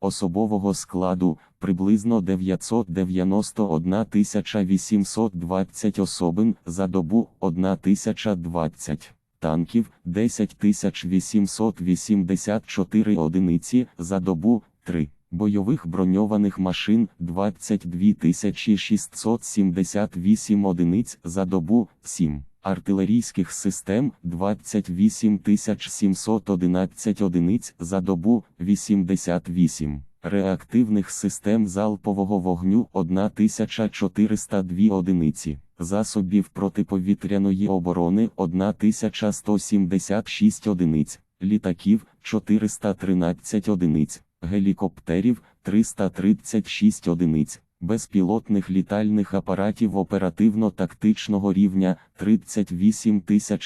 особового складу приблизно 991 820 особин за добу 1020 танків 10 884 одиниці за добу 3 бойових броньованих машин 22 678 одиниць за добу 7 артилерійських систем 28 711 одиниць за добу 88 реактивних систем залпового вогню 1402 одиниці, засобів протиповітряної оборони 1176 одиниць, літаків 413 одиниць, гелікоптерів 336 одиниць, безпілотних літальних апаратів оперативно-тактичного рівня 38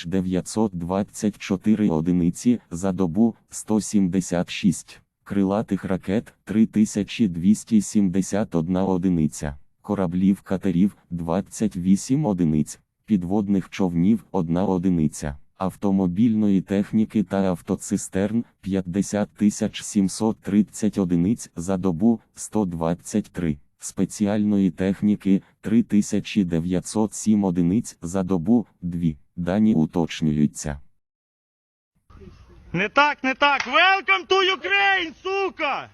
924 одиниці за добу 176 крилатих ракет 3271 одиниця, кораблів катерів 28 одиниць, підводних човнів 1 одиниця, автомобільної техніки та автоцистерн 50 730 одиниць за добу 123. Спеціальної техніки 3907 одиниць за добу 2. Дані уточнюються. Не так, не так. Welcome to Ukraine, сука!